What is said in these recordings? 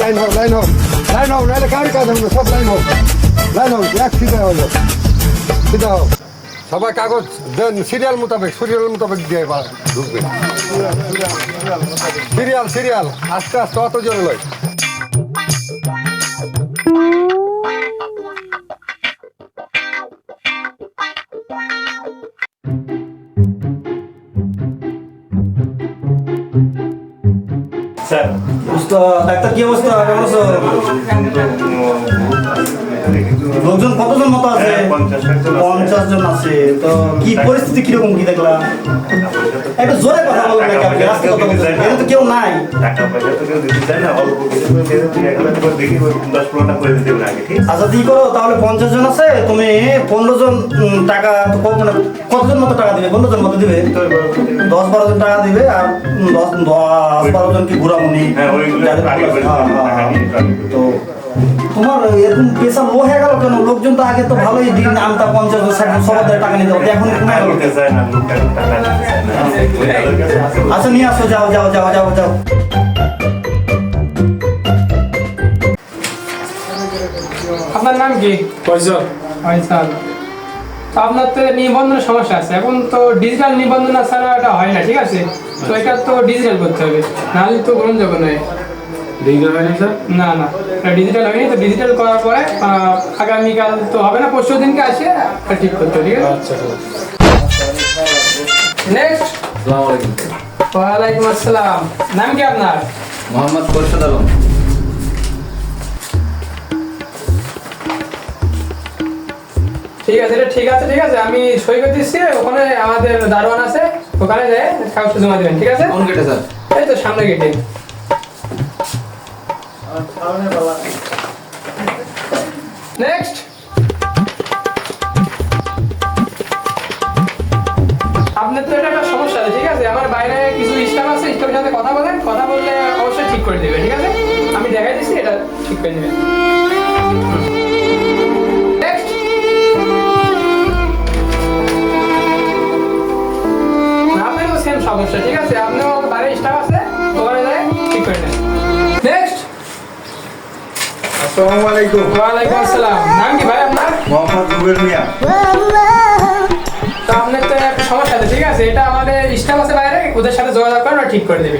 Line হোক line হোক line হোক নাহলে কার কাজ হবে সব লাইন হোক লাইন হোক এক সিধা হলো সিধা হোক সবাই কাগজ দেন, সিরিয়াল মোতাবেক সিরিয়াল মোতাবেক দিয়ে ঢুকবে। সিরিয়াল সিরিয়াল আস্তে আস্তে, অত জোরে লয় স্যার। ডাক্তার কি অবস্থা? কেমন আছো? লোকজন কতজন মতো আছে? হ্যাঁ, পঞ্চাশ জন আছে। পঞ্চাশ জন আছে। তো কি পরিস্থিতি কীরকম কি দেখলাম? একটু জোরে কথা বলবেন নাকি আপনি? রাস্তায় কথা বলছেন এখানে তো কেউ নাই। টাকা পয়সা তো কেউ দিতে চায় না। অল্প কিছু করে দিয়ে তুই এক হাজার করে দেখি দশ পনেরোটা করে দিতে আগে ঠিক আচ্ছা তুই করো তাহলে পঞ্চাশ জন আছে তুমি পনেরো জন টাকা তো কত- মানে কতজন মতো টাকা দিবে? পনেরো জন মতো দিবে? দশ বারো জন টাকা দিবে আর দশ দশ বারো জন কি ঘুরামুনি হ্যাঁ ওইগুলো হ্যাঁ, হ্যাঁ। তো তোমার এরকম পেশা লো হয়ে গেল কেন? লোকজন তো আগে তো ভালোই দিন আনতা পঞ্চাশ ষাট সবার টাকা নিতে হতো এখন কমে গেল। আচ্ছা নিয়ে আসো যাও যাও যাও যাও যাও। আপনার নাম কি? ফয়সাল ফয়সাল আপনার তো নিবন্ধনের সমস্যা আছে এখন তো ডিজিটাল নিবন্ধন ছাড়া এটা হয় না ঠিক আছে? তো এটা তো ডিজিটাল করতে হবে নাহলে তো গ্রহণযোগ্য নয়। ডিজিটাল হয়নি স্যার না না। ডিজিটাল হয়নি তো ডিজিটাল করার পরে আগামীকাল তো হবে না পরশু দিনকে আসে ঠিক করতে ঠিক আছে? আচ্ছা নেক্সট আসসালামু আলাইকুম ওয়ালাইকুম আসসালাম। নাম কি আপনার? মোহাম্মদ খোরশেদ আলম। ঠিক আছে এটা ঠিক আছে ঠিক আছে আমি সই করে দিচ্ছি ওখানে আমাদের দারোয়ান আছে ওখানে যেয়ে কাগজটা জমা দেবেন ঠিক আছে? কোন গেটে স্যার এই তো সামনে গেটে। নেক্সট আপনার তো এটা একটা সমস্যা আছে, ঠিক আছে? আমার বাইরে কিছু স্টাফ আছে, স্টাফের সাথে কথা বলেন, কথা বললে অবশ্যই ঠিক করে দেবে, ঠিক আছে? আমি দেখাই দিচ্ছি, এটা ঠিক করে সেম সমস্যা, ঠিক আছে? আপনিও বাইরে স্টাফ আছে, ওখানে যায়, ঠিক করে নেন নেক্সট আসসালামু আলাইকুম ওয়ালাইকুম আসসালাম। নাম কি ভাই আপনার? মোহাম্মদ জুবের মিয়া। তো আপনার তো একটা সমস্যা আছে ঠিক আছে? এটা আমাদের স্টাফ আছে বাইরে ওদের সাথে যোগাযোগ করেন ঠিক করে দেবে।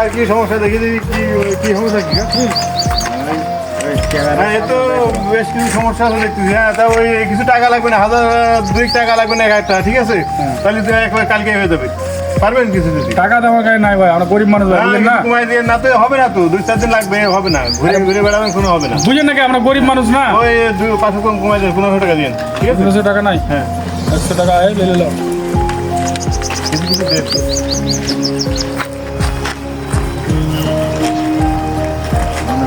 আর কি সমস্যা দেখি কি কি সমস্যা কি হ্যাঁ? এ তো বেশ কিছু সমস্যা আছে দেখতেছি হ্যাঁ তা ওই কিছু টাকা লাগবে না হাজার দুই টাকা লাগবে না এক হাজার টাকা ঠিক আছে? তাহলে তুই একবার কালকে হয়ে যাবে। পারবেন কিছু যদি। টাকা দেওয়া কাজ নাই ভাই আমরা গরিব মানুষ ভাই না কমাই দিয়ে না তো হবে না তো দুই চার দিন লাগবে হবে না। ঘুরে ঘুরে বেড়াবেন কোনো হবে না। বুঝেন নাকি আমরা গরিব মানুষ না? ওই দুই পাঁচশো কম কমাই দেন পনেরোশো টাকা দিন ঠিক আছে? দুশো টাকা নাই? হ্যাঁ। একশো টাকা আয় লে লো কিছু কিছু দেন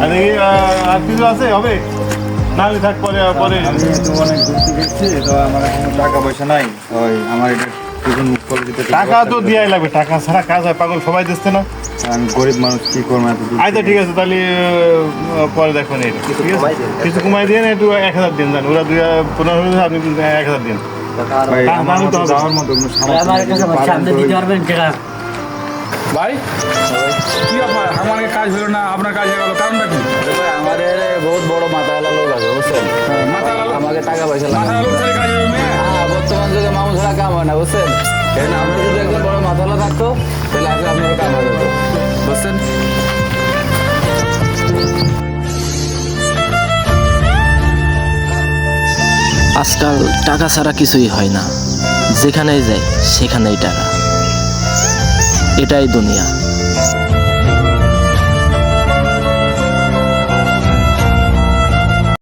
আর এই, আহ, আর কিছু আছে? হবে? না থাক পরে পরে। আমি তো অনেক দূর থেকে এসেছি তো আমার এখন টাকা পয়সা নাই। ওই আমার এটা দিতে টাকা তো দেওয়াই লাগবে টাকা ছাড়া কাজ হয় পাগল সবাই দিচ্ছে না। আমি গরিব মানুষ কি করব আচ্ছা ঠিক আছে তাহলে পরে দেখুন এটা ঠিক আছে? কিছু কমাই দিয়ে একটু এক হাজার দিন জান ওরা দুই হাজার পনেরো হাজার আপনি এক হাজার দিন। আমার মতো হবে। যাওয়ার মতো ভাই? কি আপনার আমার কাজ হলো না আপনার কাজ হয়ে গেল কারণটা কি? আমাদের বহুত বড় মাথাওয়ালা লোক আছে বুঝছেন? মাথা আমাকে টাকা পয়সা লাগে। হ্যাঁ বর্তমান যুগে মামু ছাড়া কাম হয় না বুঝছেন? কারণ আমরা যদি একজন বড় মাথাওয়ালা থাকতো তাহলে আজকে আপনার কাম হয়ে যেত বুঝছেন? আজকাল টাকা ছাড়া কিছুই হয় না। যেখানেই যাই সেখানেই টাকা। এটাই দুনিয়া।